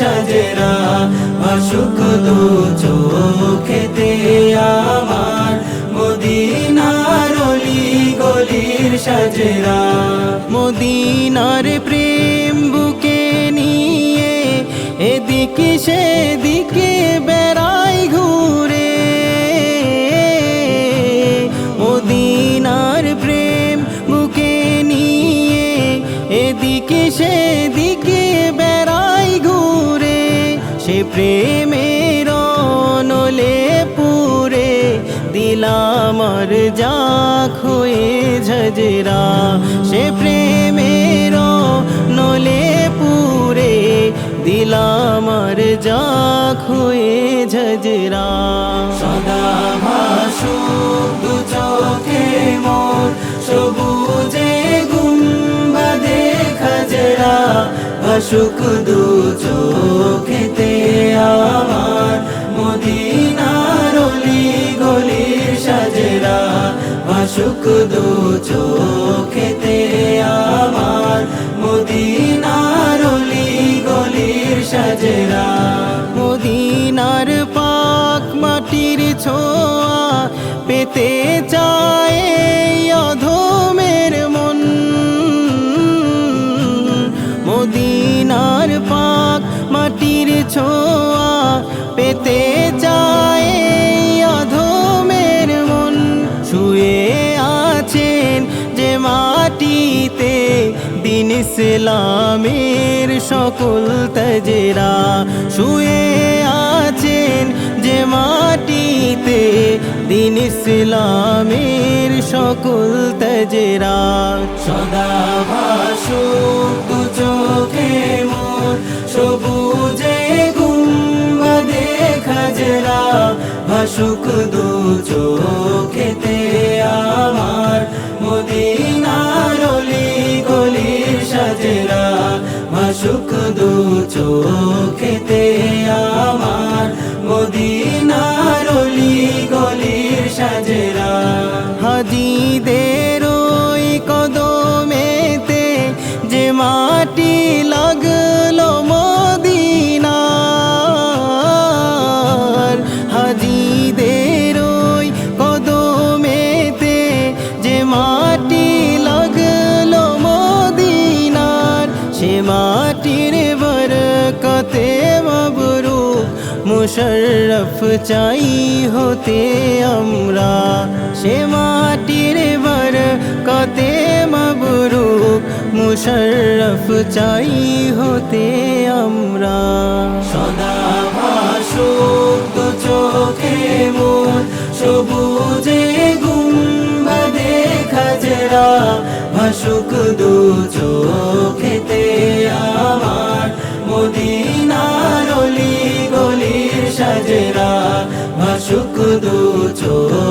সাজেরা ভাসুক দু চোখেতে আমার। মদিনার অলি গলির সাজেরা, মদিনার প্রেম বুকে নিয়ে এদিকে সেদিকে বেড়াই ঘুরে। মদিনার প্রেম বুকে নিয়ে এদিকে সেদিকে প্রেমের নলে পুরে দিলামর যা খুয়ে ঝজরা। সে প্রেমের নলে পুরে দিলামর যা খুয়ে ঝজরা। ভাসুক দু চোখেতে আমার মদিনার অলি গলির সাজেরা। ভাসুক দু চোখেতে আমার মদিনার অলি গলির সাজেরা। মদিনার পাক মাটির ছোঁয়া পেতে চায় মাটির ছোঁয়া পেতে চায় অধমের মন। শুয়ে আছেন যে মাটিতে দিন ইসলামের সকল তজেরা। শুয়ে আছেন যে মাটিতে দিন ইসলামের সকল তজেরা। সদা ভাসুক ভাসুক দু চোখেতে আমার মদিনার অলি গলির সাজেরা ভাসুক দু চোখেতে আমার মদিনার মুশরফ চাই হতে আমরা। সে মাটির বর কতে মবরুক মুশরফ চাই হতে আমরা। সদা ভাসুক দু চোখে মোর সবুজে গুম্বাদে খাজরা। ভাসুক দু চোখেতে আমার মদিনার ভাসুক দু